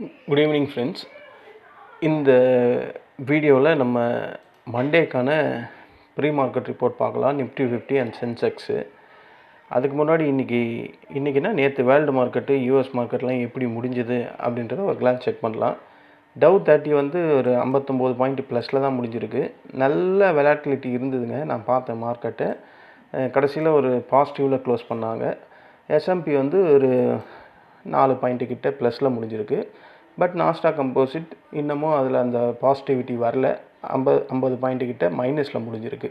Good evening friends இந்த வீடியோவில் நம்ம மண்டேக்கான ப்ரீ மார்க்கெட் ரிப்போர்ட் பார்க்கலாம். நிஃப்டி ஃபிஃப்டி அண்ட் சென்செக்ஸு அதுக்கு முன்னாடி இன்றைக்கி இன்றைக்கினா நேற்று வேர்ல்டு மார்க்கெட்டு யூஎஸ் மார்க்கெட்லாம் எப்படி முடிஞ்சுது அப்படின்றத ஒரு கிளான்ஸ் செக் பண்ணலாம். டவு தேர்ட்டி வந்து ஒரு ஐம்பத்தொம்போது பாயிண்ட் ப்ளஸில் தான் முடிஞ்சிருக்கு. நல்ல வெலாட்டிலிட்டி இருந்ததுங்க. நான் பார்த்தேன் மார்க்கெட்டை கடைசியில் ஒரு பாசிட்டிவில் க்ளோஸ் பண்ணாங்க. எஸ்எம்பி வந்து ஒரு நாலு பாயிண்ட்டு கிட்ட ப்ளஸில் முடிஞ்சிருக்கு. பட் நாஸ்டா கம்போசிட் இன்னமும் அதில் அந்த பாசிட்டிவிட்டி வரல. ஐம்பது ஐம்பது பாயிண்ட்டு கிட்ட மைனஸில் முடிஞ்சிருக்கு.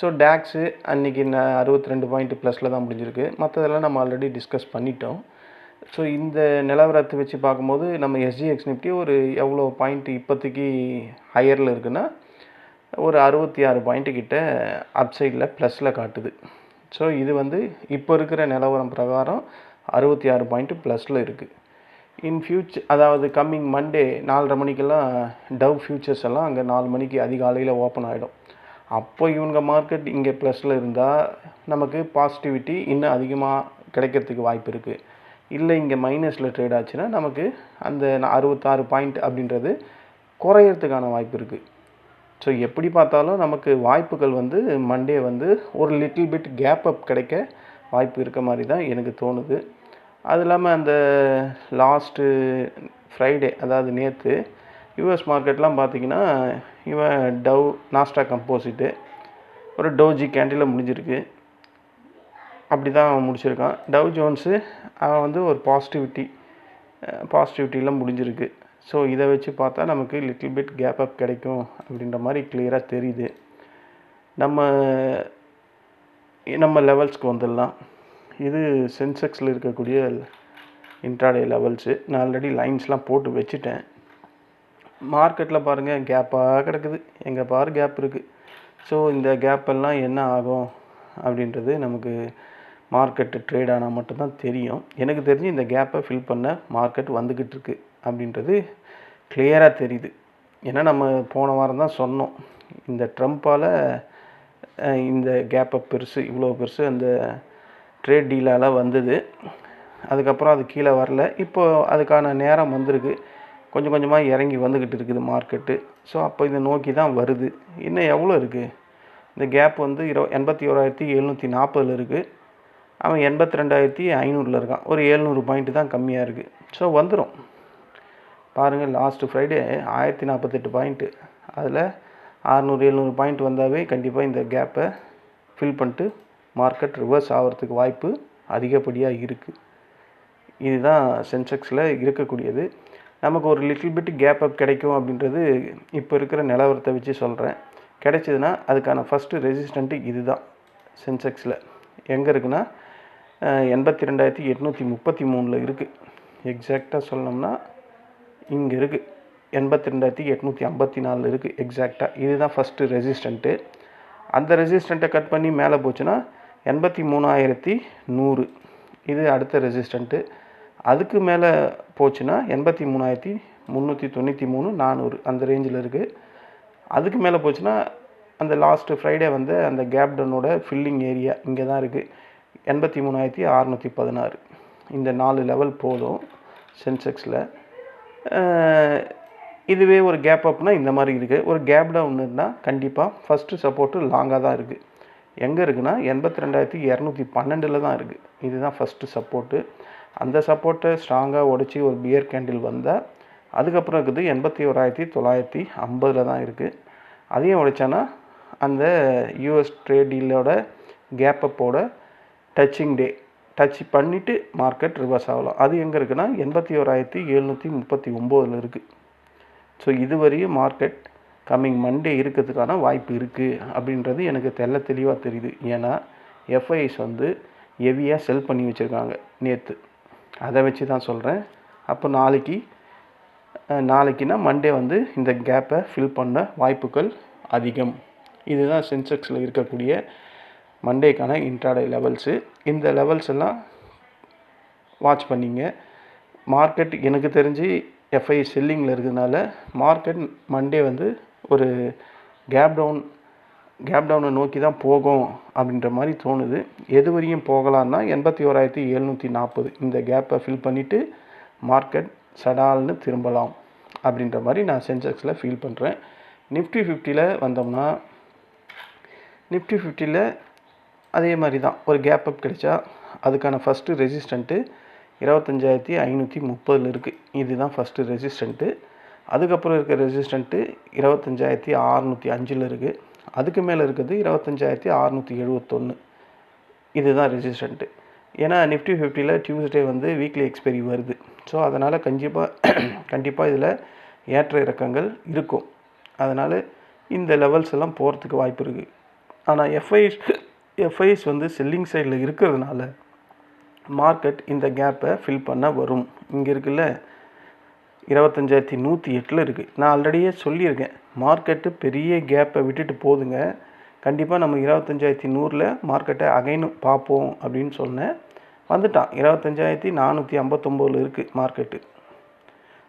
ஸோ டேக்ஸு அன்றைக்கி நான் அறுபத்தி ரெண்டு பாயிண்ட் ப்ளஸில் தான் முடிஞ்சிருக்கு. மற்றதெல்லாம் நம்ம ஆல்ரெடி டிஸ்கஸ் பண்ணிட்டோம். ஸோ இந்த நிலவரத்தை வச்சு பார்க்கும்போது நம்ம எஸ்ஜிஎக்ஸ் நிஃப்டி ஒரு எவ்வளோ பாயிண்ட் இப்போதைக்கு ஹையரில் இருக்குன்னா ஒரு அறுபத்தி ஆறு பாயிண்ட்டு கிட்ட அப்சைடில் ப்ளஸில் காட்டுது. ஸோ இது வந்து இப்போ இருக்கிற நிலவரம் பிரகாரம் அறுபத்தி ஆறு பாயிண்ட்டு ப்ளஸில் இருக்குது இன் ஃபியூச்சர் அதாவது கம்மிங் மண்டே நாலரை மணிக்கெல்லாம் டவ் ஃபியூச்சர்ஸ் எல்லாம் அங்கே நாலு மணிக்கு அதிகாலையில் ஓப்பன் ஆகிடும் அப்போ இவங்க மார்க்கெட் இங்கே ப்ளஸில் இருந்தால் நமக்கு பாசிட்டிவிட்டி இன்னும் அதிகமாக கிடைக்கிறதுக்கு வாய்ப்பு இருக்குது இல்லை இங்கே மைனஸில் ட்ரேட் ஆச்சுன்னா நமக்கு அந்த அறுபத்தாறு பாயிண்ட் அப்படின்றது குறையறதுக்கான வாய்ப்பு இருக்குது ஸோ எப்படி பார்த்தாலும் நமக்கு வாய்ப்புகள் வந்து மண்டே வந்து ஒரு லிட்டில் பிட் கேப் அப் கிடைக்க வாய்ப்பு இருக்க மாதிரி தான் எனக்கு தோணுது. அது இல்லாமல் அந்த லாஸ்ட்டு ஃப்ரைடே அதாவது நேற்று யூஎஸ் மார்க்கெட்லாம் பார்த்திங்கன்னா இவன் டவ் நாஸ்டா கம்போசிட்டு ஒரு டோஜி கேண்டில் முடிஞ்சிருக்கு. அப்படி தான் முடிச்சிருக்கான் டவ் ஜோன்ஸு அவன் வந்து ஒரு பாசிட்டிவிட்டி பாசிட்டிவிட்டிலாம் முடிஞ்சிருக்கு. ஸோ இதை வச்சு பார்த்தா நமக்கு லிட்டில் பிட் கேப் அப் கிடைக்கும் அப்படின்ற மாதிரி கிளியராக தெரியுது. நம்ம நம்ம லெவல்ஸ்க்கு வந்துடலாம். இது சென்செக்ஸில் இருக்கக்கூடிய இன்ட்ராடே லெவல்ஸு. நான் ஆல்ரெடி லைன்ஸ்லாம் போட்டு வச்சுட்டேன். மார்க்கெட்டில் பாருங்கள் கேப்பாக கிடக்குது. எங்கே பாரு கேப் இருக்குது ஸோ இந்த கேப்பெல்லாம் என்ன ஆகும் அப்படின்றது நமக்கு மார்க்கெட்டு ட்ரேட் ஆனால் மட்டும்தான் தெரியும். எனக்கு தெரிஞ்சு இந்த கேப்பை ஃபில் பண்ண மார்க்கெட் வந்துக்கிட்டு இருக்கு அப்படின்றது கிளியராக தெரியுது. ஏன்னா நம்ம போன வாரம் தான் சொன்னோம். இந்த ட்ரம்ப்பால் இந்த கேப்பை பெருசு இவ்வளோ பெருசு அந்த ட்ரேட் டீலால் வந்தது. அதுக்கப்புறம் அது கீழே வரல. இப்போது அதுக்கான நேரம் வந்திருக்கு. கொஞ்சம் கொஞ்சமாக இறங்கி வந்துக்கிட்டு இருக்குது மார்க்கெட்டு ஸோ அப்போ இதை நோக்கி தான் வருது. இன்னும் எவ்வளோ இருக்குது இந்த கேப் வந்து இரு எண்பத்தி ஓராயிரத்தி எழுநூற்றி நாற்பதில் இருக்குது அவன் எண்பத்தி ரெண்டாயிரத்தி ஐநூறில் இருக்கான். ஒரு எழுநூறு பாயிண்ட்டு தான் கம்மியாக இருக்குது ஸோ வந்துடும் பாருங்கள் லாஸ்ட்டு ஃப்ரைடே ஆயிரத்தி நாற்பத்தெட்டு பாயிண்ட்டு அதில் ஆறுநூறு எழுநூறு பாயிண்ட் வந்தாவே கண்டிப்பாக இந்த கேப்பை ஃபில் பண்ணிட்டு மார்க்கெட் ரிவர்ஸ் ஆகிறதுக்கு வாய்ப்பு அதிகப்படியாக இருக்குது இதுதான் சென்செக்ஸில் இருக்கக்கூடியது. நமக்கு ஒரு லிட்டில் பிட் கேப் அப் கிடைக்கும் அப்படின்றது இப்போ இருக்கிற நிலவரத்தை வச்சு சொல்கிறேன் கிடைச்சதுன்னா அதுக்கான ஃபஸ்ட்டு ரெசிஸ்டண்ட்டு இது தான் சென்செக்ஸில். எங்கே இருக்குன்னா எண்பத்தி ரெண்டாயிரத்தி எட்நூற்றி முப்பத்தி மூணில் இருக்குது எக்ஸாக்டாக சொல்லணும்னா இங்கே இருக்குது எண்பத்தி ரெண்டாயிரத்தி எட்நூற்றி ஐம்பத்தி நாலில் இருக்குது எக்ஸாக்டாக இதுதான் ஃபஸ்ட்டு ரெசிஸ்டண்ட்டு அந்த ரெசிஸ்டண்ட்டை கட் பண்ணி மேலே போச்சுன்னா எண்பத்தி மூணாயிரத்தி நூறு. இது அடுத்த ரெசிஸ்டண்ட்டு அதுக்கு மேலே போச்சுன்னா எண்பத்தி மூணாயிரத்தி முந்நூற்றி தொண்ணூற்றி மூணு நானூறு அந்த ரேஞ்சில் இருக்குது அதுக்கு மேலே போச்சுன்னா அந்த லாஸ்ட்டு ஃப்ரைடே வந்து அந்த கேப்டனோட ஃபில்லிங் ஏரியா இங்கே தான் இருக்குது எண்பத்தி மூணாயிரத்தி அறநூற்றி பதினாறு. இந்த நாலு லெவல் போதும் சென்செக்ஸில் இதுவே ஒரு கேப் அப்னா இந்த மாதிரி இருக்குது ஒரு கேப் டவுன் இருந்தால் கண்டிப்பாக ஃபஸ்ட்டு சப்போர்ட்டு லாங்காக தான் இருக்குது எங்கே இருக்குன்னா எண்பத்தி ரெண்டாயிரத்தி இரநூத்தி பன்னெண்டில் தான் இருக்குது இதுதான் ஃபஸ்ட்டு சப்போர்ட்டு அந்த சப்போர்ட்டை ஸ்ட்ராங்காக உடச்சி ஒரு பியர் கேண்டில் வந்தால் அதுக்கப்புறம் இருக்குது எண்பத்தி ஓராயிரத்தி தொள்ளாயிரத்தி ஐம்பதில் தான் இருக்குது அதையும் உடைச்சானா அந்த யூஎஸ் ட்ரேட் டீலோட டச்சிங் டே டச் பண்ணிவிட்டு மார்க்கெட் ரிவர்ஸ் ஆகலாம். அது எங்கே இருக்குன்னா எண்பத்தி ஓராயிரத்தி எழுநூற்றி முப்பத்தி ஒம்போதில் இருக்குது ஸோ இதுவரையும் மார்க்கெட் கம்மிங் மண்டே இருக்கிறதுக்கான வாய்ப்பு இருக்குது அப்படின்றது எனக்கு தெல்ல தெளிவாக தெரியுது. ஏன்னா எஃப்ஐஎஸ் வந்து ஹெவியாக செல் பண்ணி வச்சுருக்காங்க நேற்று அதை வச்சு தான் சொல்கிறேன் அப்போ நாளைக்கு நாளைக்குன்னா மண்டே வந்து இந்த கேப்பை ஃபில் பண்ண வாய்ப்புகள் அதிகம். இதுதான் சென்செக்ஸில் இருக்கக்கூடிய மண்டேக்கான இன்ட்ராடே லெவல்ஸு இந்த லெவல்ஸ் எல்லாம் வாட்ச் பண்ணிங்க. மார்க்கெட் எனக்கு தெரிஞ்சு எஃப்ஐ செல்லிங்கில் இருக்கிறதுனால மார்க்கெட் மண்டே வந்து ஒரு கேப் டவுன் கேப் டவுனை நோக்கி தான் போகும் அப்படின்ற மாதிரி தோணுது. எது வரையும் போகலான்னா எண்பத்தி ஓராயிரத்தி எழுநூற்றி நாற்பது. இந்த கேப்பை ஃபில் பண்ணிவிட்டு மார்க்கெட் சடால்னு திரும்பலாம் அப்படின்ற மாதிரி நான் சென்செக்ஸில் ஃபீல் பண்ணுறேன் நிஃப்டி ஃபிஃப்டியில் வந்தோம்னா நிஃப்டி ஃபிஃப்டியில் அதே மாதிரி தான். ஒரு கேப் அப் கிடைச்சா அதுக்கான ஃபஸ்ட்டு ரெசிஸ்டண்ட்டு இருபத்தஞ்சாயிரத்தி ஐநூற்றி முப்பதில் இருக்குது இதுதான் ஃபஸ்ட்டு ரெசிஸ்டண்ட்டு அதுக்கப்புறம் இருக்க ரெசிஸ்டண்ட்டு இருபத்தஞ்சாயிரத்தி அறநூற்றி அஞ்சில் இருக்குது அதுக்கு மேலே இருக்கிறது இருபத்தஞ்சாயிரத்தி அறநூற்றி எழுபத்தொன்று இதுதான் ரெசிஸ்டண்ட்டு. ஏன்னா நிஃப்டி ஃபிஃப்டியில் டியூஸ்டே வந்து வீக்லி எக்ஸ்பைரி வருது. ஸோ அதனால் கண்டிப்பாக கண்டிப்பாக இதில் ஏற்ற இறக்கங்கள் இருக்கும். அதனால் இந்த லெவல்ஸ் எல்லாம் போகிறதுக்கு வாய்ப்பு இருக்குது ஆனால் எஃப்ஐஎஸ் எஃப்ஐஎஸ் வந்து செல்லிங் சைடில் இருக்கிறதுனால மார்க்கெட் இந்த கேப்பை ஃபில் பண்ண வரும். இங்கே இருக்குல்ல இருபத்தஞ்சாயிரத்தி நூற்றி எட்டில் இருக்குது நான் ஆல்ரெடியே சொல்லியிருக்கேன். மார்க்கெட்டு பெரிய கேப்பை விட்டுட்டு போதுங்க. கண்டிப்பாக நம்ம இருபத்தஞ்சாயிரத்தி நூறில் மார்க்கெட்டை அகைனும் பார்ப்போம் அப்படின்னு சொன்னேன். வந்துட்டான். இருபத்தஞ்சாயிரத்தி நானூற்றி ஐம்பத்தொம்போதில் இருக்குது மார்க்கெட்டு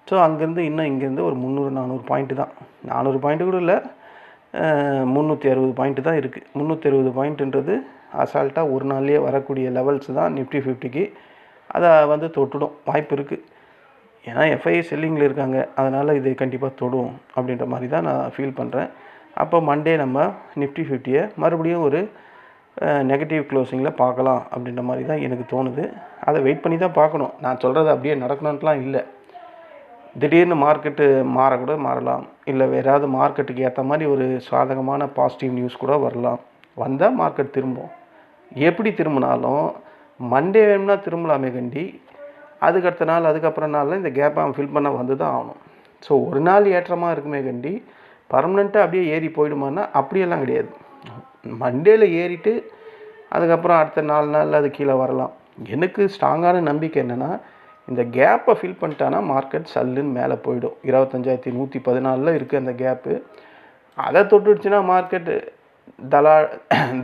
ஸோ அங்கேருந்து இன்னும் இங்கேருந்து ஒரு முந்நூறு நானூறு பாயிண்ட்டு தான். நானூறு பாயிண்ட்டு கூட இல்லை. முந்நூற்றி அறுபது பாயிண்ட்டு தான் இருக்குது முந்நூற்றி அறுபது பாயிண்ட்டுன்றது அசால்ட்டாக ஒரு நாள்லேயே வரக்கூடிய லெவல்ஸ் தான் நிஃப்டி ஃபிஃப்டிக்கு அதை வந்து தொட்டுடும். வாய்ப்பு இருக்குது ஏன்னா எஃப்ஐஏ செல்லிங்கில் இருக்காங்க. அதனால் இது கண்டிப்பாக தொடும் அப்படின்ற மாதிரி தான் நான் ஃபீல் பண்ணுறேன் அப்போ மண்டே நம்ம நிஃப்டி ஃபிஃப்டியை மறுபடியும் ஒரு நெகட்டிவ் க்ளோசிங்கில் பார்க்கலாம் அப்படின்ற மாதிரி தான் எனக்கு தோணுது. அதை வெயிட் பண்ணி தான் பார்க்கணும். நான் சொல்கிறது அப்படியே நடக்கணுன்ட்டுலாம் இல்லை. திடீர்னு மார்க்கெட்டு மாறக்கூட மாறலாம். இல்லை வேறு ஏதாவது மார்க்கெட்டுக்கு ஏற்ற மாதிரி ஒரு சாதகமான பாசிட்டிவ் நியூஸ் கூட வரலாம். வந்தால் மார்க்கெட் திரும்பும். எப்படி திரும்பினாலும் மண்டே வேணும்னா திரும்பலாமே கண்டி. அதுக்கடுத்த நாள் அதுக்கப்புறம் நாளில் இந்த கேப்பை அவன் ஃபில் பண்ண வந்து தான் ஆகணும். ஸோ ஒரு நாள் ஏற்றமாக இருக்குமே கண்டி பர்மனெண்ட்டாக அப்படியே ஏறி போயிடுமான்னா அப்படியெல்லாம் கிடையாது. மண்டேல ஏறிட்டு அதுக்கப்புறம் அடுத்த நாலு நாளில் அது கீழே வரலாம். எனக்கு ஸ்ட்ராங்கான நம்பிக்கை என்னென்னா இந்த கேப்பை ஃபில் பண்ணிட்டானா மார்க்கெட் சல்லுன்னு மேலே போயிடும். இருபத்தஞ்சாயிரத்தி நூற்றி பதினாலில் இருக்குது அந்த கேப்பு அதை தொட்டுடுச்சுன்னா மார்க்கெட்டு தலா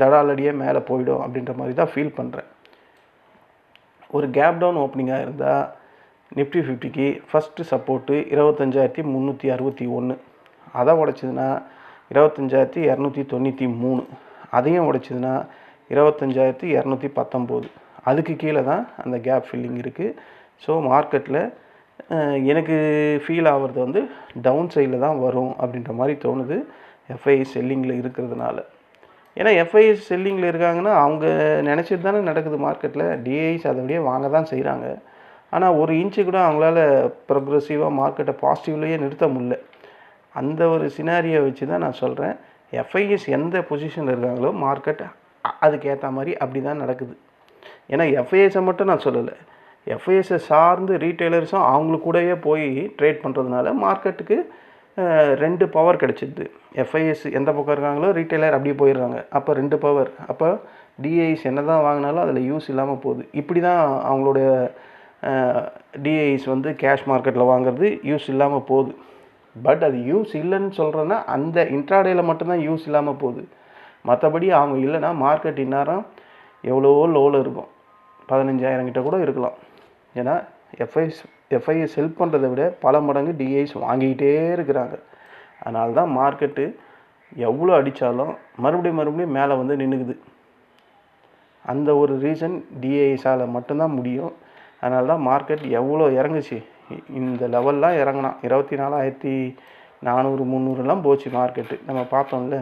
தடாலடியே மேலே போயிடும் அப்படின்ற மாதிரி தான் ஃபீல் பண்ணுறேன் ஒரு கேப் டவுன் ஓப்பனிங்காக இருந்தால் நிஃப்டி ஃபிஃப்டிக்கு ஃபஸ்ட்டு சப்போர்ட்டு இருபத்தஞ்சாயிரத்தி முந்நூற்றி அறுபத்தி ஒன்று அதை உடைச்சதுன்னா இருபத்தஞ்சாயிரத்தி இரநூத்தி தொண்ணூற்றி மூணு. அதையும் உடைச்சதுன்னா இருபத்தஞ்சாயிரத்தி இரநூத்தி பத்தொம்போது. அதுக்கு கீழே தான் அந்த கேப் ஃபில்லிங் இருக்குது ஸோ மார்க்கெட்டில் எனக்கு ஃபீல் ஆகிறது வந்து டவுன் சைடில் தான் வரும் அப்படின்ற மாதிரி தோணுது. எஃப்ஐ செல்லிங்கில் இருக்கிறதுனால. ஏன்னா எஃப்ஐஎஸ் செல்லிங்கில் இருக்காங்கன்னா அவங்க நினச்சிட்டு தானே நடக்குது மார்க்கெட்டில் டிஐஸ் அதோடய வாங்க தான் செய்கிறாங்க ஆனால் ஒரு இன்ச்சு கூட அவங்களால ப்ரொக்ரெசிவாக மார்க்கெட்டை பாசிட்டிவ்லேயே நிறுத்த முடில அந்த ஒரு சினாரியை வச்சு தான் நான் சொல்கிறேன் எஃப்ஐஎஸ் எந்த பொசிஷனில் இருக்காங்களோ மார்க்கெட் அதுக்கேற்ற மாதிரி அப்படி தான் நடக்குது. ஏன்னா எஃப்ஐஎஸை மட்டும் நான் சொல்லலை. எஃப்ஐஎஸை சார்ந்து ரீட்டைலர்ஸும் அவங்களுக்கு கூடவே போய் ட்ரேட் பண்ணுறதுனால மார்க்கெட்டுக்கு ரெண்டு பவர் கிடச்சிடுது எஃப்ஐஎஸ் எந்த பக்கம் இருக்காங்களோ ரீட்டைலர் அப்படியே போயிடுறாங்க. அப்போ ரெண்டு பவர் அப்போ டிஐஸ் என்ன தான் வாங்கினாலும் அதில் யூஸ் இல்லாமல் போகுது. இப்படி தான் அவங்களுடைய டிஐஸ் வந்து கேஷ் மார்க்கெட்டில் வாங்குறது யூஸ் இல்லாமல் போகுது. பட் அது யூஸ் இல்லைன்னு சொல்கிறேன்னா அந்த இன்ட்ராடேயில் மட்டும்தான் யூஸ் இல்லாமல் போகுது. மற்றபடி அவங்க இல்லைன்னா மார்க்கெட் இந்நேரம் எவ்வளவோ லோவில் இருக்கும். பதினஞ்சாயிரம் கிட்ட கூட இருக்கலாம். ஏன்னா எஃப்ஐஎஸ் எஃப்ஐஎஸ் ஹெல்ப் பண்ணுறதை விட பல மடங்கு டிஐஸ் வாங்கிக்கிட்டே இருக்கிறாங்க. அதனால தான் மார்க்கெட்டு எவ்வளோ அடித்தாலும் மறுபடியும் மறுபடியும் மேலே வந்து நின்றுக்குது அந்த ஒரு ரீசன் டிஐஎஸால் மட்டும்தான் முடியும். அதனால தான் மார்க்கெட் எவ்வளோ இறங்குச்சு. இந்த லெவல்லாம் இறங்கினா இருபத்தி நாலாயிரத்தி நானூறு முந்நூறுலாம் போச்சு மார்க்கெட்டு நம்ம பார்த்தோம்ல.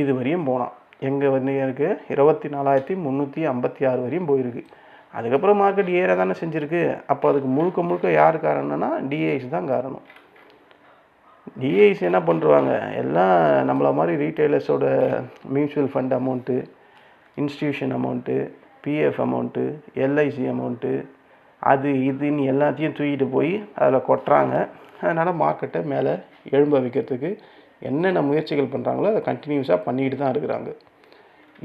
இது வரையும் போனான். எங்கே வந்து இருக்குது இருபத்தி நாலாயிரத்தி முந்நூற்றி ஐம்பத்தி ஆறு வரையும் போயிருக்கு. அதுக்கப்புறம் மார்க்கெட் ஏற தானே செஞ்சுருக்கு. அப்போ அதுக்கு முழுக்க முழுக்க யார் காரணம்னா டிஐஸ் தான் காரணம். டிஐஸ் என்ன பண்ணுறாங்க எல்லாம் நம்மளை மாதிரி ரீட்டைலர்ஸோட mutual fund amount institution amount PF amount LIC amount அது இதுன்னு எல்லாத்தையும் தூக்கிட்டு போய் அதில் கொட்டுறாங்க. அதனால் மார்க்கெட்டை மேலே எழும்ப வைக்கிறதுக்கு என்னென்ன முயற்சிகள் பண்ணுறாங்களோ அதை கண்டினியூஸாக பண்ணிக்கிட்டு தான் இருக்கிறாங்க.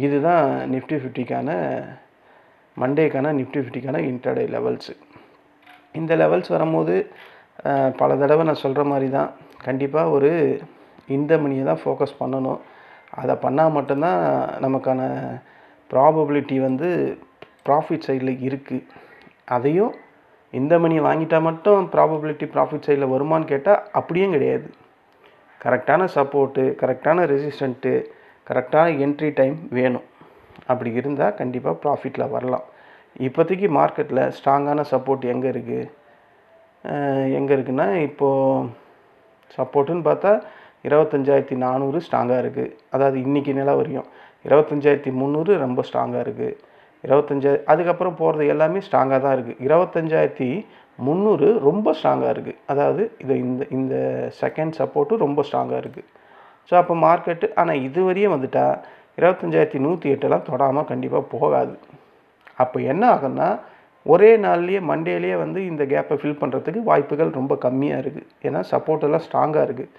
இதுதான் நிஃப்டி ஃபிஃப்டிக்கான மண்டேக்கான நிஃப்டி ஃபிஃப்டிக்கான இன்டர்டே லெவல்ஸு இந்த லெவல்ஸ் வரும்போது பல தடவை நான் சொல்கிற மாதிரி தான். கண்டிப்பாக ஒரு இந்த மணியை தான் ஃபோக்கஸ் பண்ணணும். அதை பண்ணால் மட்டும்தான் நமக்கான ப்ராபபிலிட்டி வந்து ப்ராஃபிட் சைடில் இருக்குது அதையும் இந்த மணியை வாங்கிட்டால் மட்டும் ப்ராபபிலிட்டி ப்ராஃபிட் சைடில் வருமானு கேட்டால் அப்படியும் கிடையாது. கரெக்டான சப்போர்ட்டு கரெக்டான ரெசிஸ்டண்ட்டு கரெக்டான என்ட்ரி டைம் வேணும். அப்படி இருந்தால் கண்டிப்பாக ப்ராஃபிட்டில் வரலாம். இப்போதைக்கு மார்க்கெட்டில் ஸ்ட்ராங்கான சப்போர்ட் எங்கே இருக்குது எங்கே இருக்குன்னா இப்போது சப்போர்ட்டுன்னு பார்த்தா இருபத்தஞ்சாயிரத்தி நானூறு ஸ்ட்ராங்காக இருக்குது அதாவது இன்றைக்கி நில வரையும். இருபத்தஞ்சாயிரத்தி முந்நூறு ரொம்ப ஸ்ட்ராங்காக இருக்குது இருபத்தஞ்சா அதுக்கப்புறம் போகிறது எல்லாமே ஸ்ட்ராங்காக தான் இருக்குது இருபத்தஞ்சாயிரத்தி முந்நூறு ரொம்ப ஸ்ட்ராங்காக இருக்குது அதாவது இது இந்த இந்த செகண்ட் சப்போர்ட்டும் ரொம்ப ஸ்ட்ராங்காக இருக்குது ஸோ அப்போ மார்க்கெட்டு ஆனால் இது வரையும் வந்துட்டால் இருபத்தஞ்சாயிரத்தி நூற்றி எட்டெல்லாம் தொடாமல் கண்டிப்பாக போகாது. அப்போ என்ன ஆகும்னா ஒரே நாள்லேயே மண்டேலேயே வந்து இந்த கேப்பை ஃபில் பண்ணுறதுக்கு வாய்ப்புகள் ரொம்ப கம்மியாக இருக்குது ஏன்னா சப்போர்ட் எல்லாம் ஸ்ட்ராங்காக இருக்குது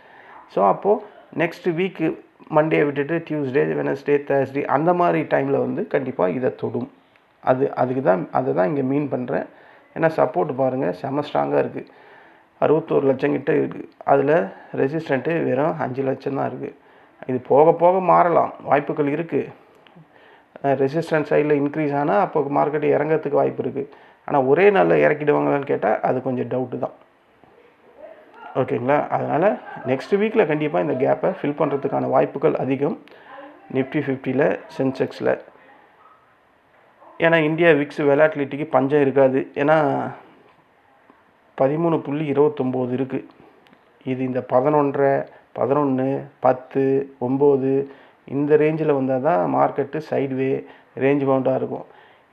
ஸோ அப்போது நெக்ஸ்ட் வீக்கு மண்டே விட்டுட்டு டியூஸ்டே வெனஸ்டே தேர்ஸ்டே அந்த மாதிரி டைமில் வந்து கண்டிப்பாக இதை தொடும். அது அதுக்கு தான் அதை தான் இங்கே மீன் பண்ணுறேன் ஏன்னா சப்போர்ட் பாருங்கள் செம ஸ்ட்ராங்காக இருக்குது அறுபத்தோரு லட்சம் கிட்ட இருக்குது அதில் ரெசிஸ்டண்ட்டு வெறும் அஞ்சு லட்சம் தான் இருக்குது இது போக போக மாறலாம். வாய்ப்புகள் இருக்குது ரெசிஸ்டன்ஸ் சைடில் இன்க்ரீஸ் ஆனால் அப்போ மார்க்கெட் இறங்கிறதுக்கு வாய்ப்பு இருக்குது ஆனால் ஒரே நாளில் இறக்கிடுவாங்களான்னு கேட்டால் அது கொஞ்சம் டவுட்டு தான். ஓகேங்களா அதனால் நெக்ஸ்ட் வீக்கில் கண்டிப்பாக இந்த கேப்பை ஃபில் பண்ணுறதுக்கான வாய்ப்புகள் அதிகம். நிஃப்டி ஃபிஃப்டியில் சென்செக்ஸில் ஏன்னா இந்தியா விக்ஸ் வெலாட்டிலிட்டிக்கு பஞ்சம் இருக்காது. ஏன்னா பதிமூணு புள்ளி இருபத்தொம்போது இருக்குது இது இந்த பதினொன்றரை பதினொன்று பத்து ஒம்பது இந்த ரேஞ்சில் வந்தால் தான் மார்க்கெட்டு சைட்வே ரேஞ்ச் பவுண்டாக இருக்கும்.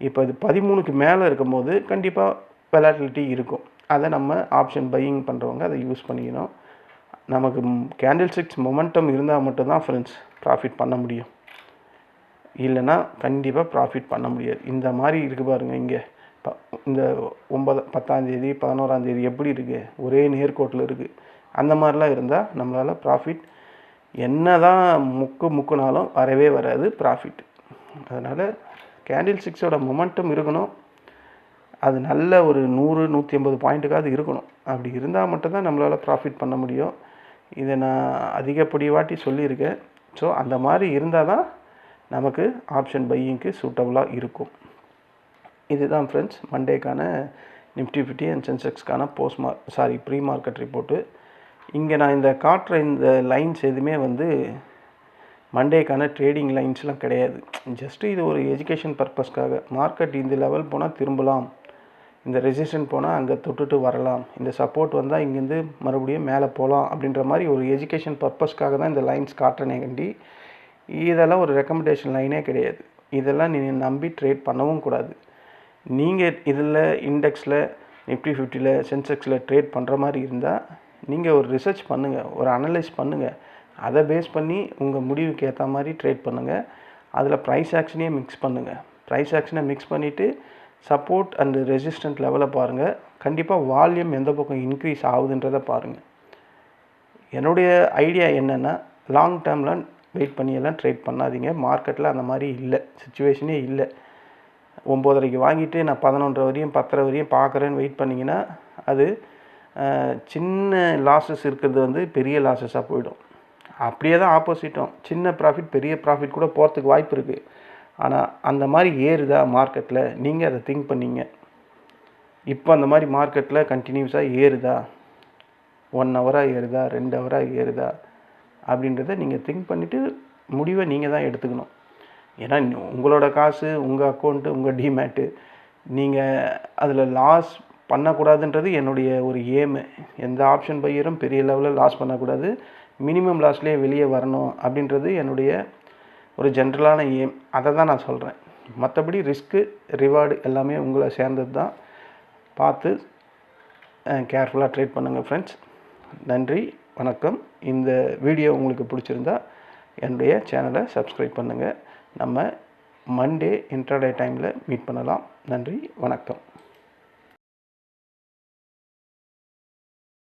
இப்போ இது பதிமூணுக்கு மேலே இருக்கும்போது கண்டிப்பாக வெலாட்டிலிட்டி இருக்கும். அதை நம்ம ஆப்ஷன் பையிங் பண்ணுறவங்க அதை யூஸ் பண்ணிக்கணும். நமக்கு கேண்டில் சிக்ஸ் மொமெண்டம் இருந்தால் மட்டும்தான் ஃப்ரெண்ட்ஸ் ப்ராஃபிட் பண்ண முடியும். இல்லைன்னா கண்டிப்பாக ப்ராஃபிட் பண்ண முடியாது. இந்த மாதிரி இருக்குது பாருங்கள் இங்கே. ப இந்த ஒன்பது பத்தாந்தேதி பதினோராந்தேதி எப்படி இருக்குது ஒரே நேர்கோட்டில் இருக்குது அந்த மாதிரிலாம் இருந்தால் நம்மளால் ப்ராஃபிட் என்ன தான் முக்கு முக்குனாலும் வரவே வராது ப்ராஃபிட் அதனால் கேண்டில் சிக்ஸோட மொமெண்டம் இருக்கணும். அது நல்ல ஒரு நூறு நூற்றி ஐம்பது பாயிண்ட்டுக்காவது இருக்கணும். அப்படி இருந்தால் மட்டும்தான் நம்மளால் ப்ராஃபிட் பண்ண முடியும். இதை நான் அதிகப்படி வாட்டி சொல்லியிருக்கேன். ஸோ அந்த மாதிரி இருந்தால் தான் நமக்கு ஆப்ஷன் பையிங்க்கு சூட்டபுளாக இருக்கும். இதுதான் ஃப்ரெண்ட்ஸ் மண்டேக்கான Nifty fifty and சென்செக்ஸ்க்கான post market sorry pre market report இங்கே நான் இந்த காட்டுற இந்த லைன்ஸ் எதுவுமே வந்து மண்டேக்கான ட்ரேடிங் லைன்ஸ்லாம் கிடையாது. ஜஸ்ட்டு இது ஒரு எஜுகேஷன் பர்பஸ்க்காக மார்க்கெட் இந்த லெவல் போனால் திரும்பலாம். இந்த ரெசிஸ்டன்ட் போனால் அங்கே தொட்டுட்டு வரலாம். இந்த சப்போர்ட் வந்தால் இங்கேருந்து மறுபடியும் மேலே போகலாம் அப்படின்ற மாதிரி ஒரு எஜுகேஷன் பர்பஸ்க்காக தான் இந்த லைன்ஸ் காட்டுறனே கண்டி. இதெல்லாம் ஒரு ரெக்கமெண்டேஷன் லைனே கிடையாது. இதெல்லாம் நீ நம்பி ட்ரேட் பண்ணவும் கூடாது. நீங்கள் இதில் இண்டெக்ஸில் நிஃப்டி ஃபிஃப்டியில் சென்செக்ஸில் ட்ரேட் பண்ணுற மாதிரி இருந்தால் நீங்கள் ஒரு ரிசர்ச் பண்ணுங்கள் ஒரு அனலைஸ் பண்ணுங்கள் அதை பேஸ் பண்ணி உங்கள் முடிவுக்கு ஏற்ற மாதிரி ட்ரேட் பண்ணுங்கள் அதில் ப்ரைஸ் ஆக்ஷனே மிக்ஸ் பண்ணுங்கள் ப்ரைஸ் ஆக்ஷனை மிக்ஸ் பண்ணிவிட்டு சப்போர்ட் அண்டு ரெசிஸ்டன்ட் லெவலை பாருங்கள் கண்டிப்பாக வால்யூம் எந்த பக்கம் இன்க்ரீஸ் ஆகுதுன்றதை பாருங்கள் என்னுடைய ஐடியா என்னென்னா லாங் டேர்மில் வெயிட் பண்ணி எல்லாம் ட்ரேட் பண்ணாதீங்க. மார்க்கெட்டில் அந்த மாதிரி இல்லை. சுச்சுவேஷனே இல்லை. ஒம்போதரைக்கு வாங்கிட்டு நான் பதினொன்றரை வரையும் பத்தரை வரையும் பார்க்குறேன்னு வெயிட் பண்ணிங்கன்னா அது சின்ன லாஸஸ் இருக்கிறது வந்து பெரிய லாஸஸாக போயிடும். அப்படியே தான் ஆப்போசிட்டும் சின்ன ப்ராஃபிட் பெரிய ப்ராஃபிட் கூட போகிறதுக்கு வாய்ப்பு இருக்குது ஆனால் அந்த மாதிரி ஏறுதா மார்க்கெட்டில் நீங்கள் அதை திங்க் பண்ணீங்க. இப்போ அந்த மாதிரி மார்க்கெட்டில் கண்டினியூஸாக ஏறுதா? ஒன் ஹவராக ஏறுதா? ரெண்டு ஹவராக ஏறுதா? அப்படின்றத நீங்கள் திங்க் பண்ணிவிட்டு முடிவை நீங்கள் தான் எடுத்துக்கணும். ஏன்னா உங்களோட காசு உங்கள் அக்கௌண்ட்டு உங்கள் டிமேட்டு நீங்கள் அதில் லாஸ் பண்ணக்கூடாதுன்றது என்னுடைய ஒரு ஏமு எந்த ஆப்ஷன் பையரும் பெரிய லெவலில் லாஸ் பண்ணக்கூடாது. மினிமம் லாஸ்லேயே வெளியே வரணும் அப்படின்றது என்னுடைய ஒரு ஜென்ரலான ஏம் அதை தான் நான் சொல்கிறேன் மற்றபடி ரிஸ்க்கு ரிவார்டு எல்லாமே உங்களை சேர்ந்தது தான் பார்த்து கேர்ஃபுல்லாக ட்ரீட் பண்ணுங்கள் ஃப்ரெண்ட்ஸ் நன்றி வணக்கம். இந்த வீடியோ உங்களுக்கு பிடிச்சிருந்தா என்னுடைய சேனலை சப்ஸ்கிரைப் பண்ணுங்கள் நம்ம மண்டே இன்டர்டே டைமில் மீட் பண்ணலாம். நன்றி வணக்கம்.